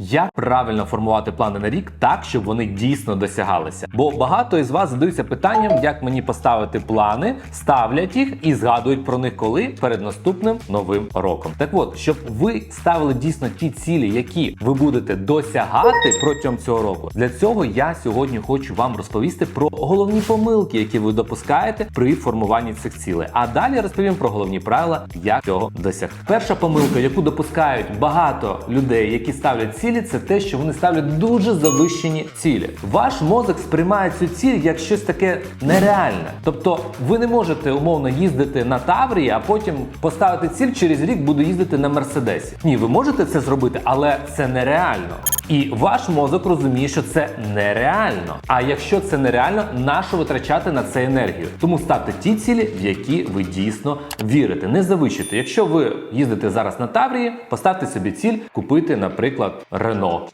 Як правильно формувати плани на рік так, щоб вони дійсно досягалися? Бо багато із вас задаються питанням, як мені поставити плани, ставлять їх і згадують про них коли перед наступним новим роком. Так от, щоб ви ставили дійсно ті цілі, які ви будете досягати протягом цього року. Для цього я сьогодні хочу вам розповісти про головні помилки, які ви допускаєте при формуванні цих цілей. А далі розповім про головні правила, як цього досягти. Перша помилка, яку допускають багато людей, які ставлять цілі, це те, що вони ставлять дуже завищені цілі. Ваш мозок сприймає цю ціль як щось таке нереальне. Тобто, ви не можете умовно їздити на Таврії, а потім поставити ціль через рік буду їздити на Мерседесі. Ні, ви можете це зробити, але це нереально. І ваш мозок розуміє, що це нереально. А якщо це нереально, нащо витрачати на це енергію? Тому ставте ті цілі, в які ви дійсно вірите. Не завищуйте. Якщо ви їздите зараз на Таврії, поставте собі ціль купити, наприклад, Рено.